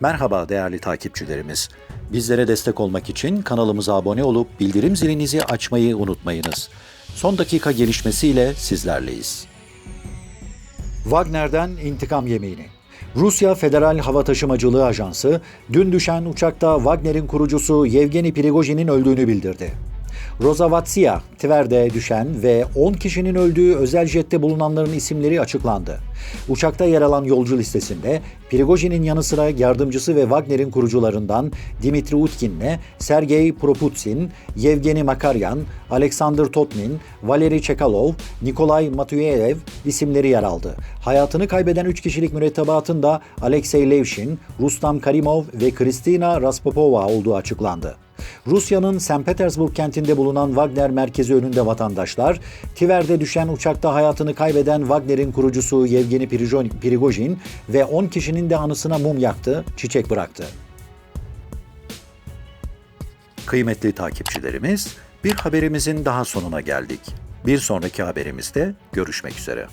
Merhaba değerli takipçilerimiz. Bizlere destek olmak için kanalımıza abone olup bildirim zilinizi açmayı unutmayınız. Son dakika gelişmesiyle sizlerleyiz. Wagner'den intikam yemeğini. Rusya Federal Hava Taşımacılığı Ajansı dün düşen uçakta Wagner'in kurucusu Yevgeni Prigojin'in öldüğünü bildirdi. Rozavatsia, Tver'de düşen ve 10 kişinin öldüğü özel jette bulunanların isimleri açıklandı. Uçakta yer alan yolcu listesinde Prigojin'in yanı sıra yardımcısı ve Wagner'in kurucularından Dimitri Utkin'le Sergey Proputsin, Yevgeni Makaryan, Alexander Totmin, Valeri Çekalov, Nikolay Matviev isimleri yer aldı. Hayatını kaybeden 3 kişilik mürettebatın da Alexey Levshin, Rustam Karimov ve Kristina Raspopova olduğu açıklandı. Rusya'nın St. Petersburg kentinde bulunan Wagner merkezi önünde vatandaşlar, Tiver'de düşen uçakta hayatını kaybeden Wagner'in kurucusu Yevgeni Prigojin ve 10 kişinin de anısına mum yaktı, çiçek bıraktı. Kıymetli takipçilerimiz, bir haberimizin daha sonuna geldik. Bir sonraki haberimizde görüşmek üzere.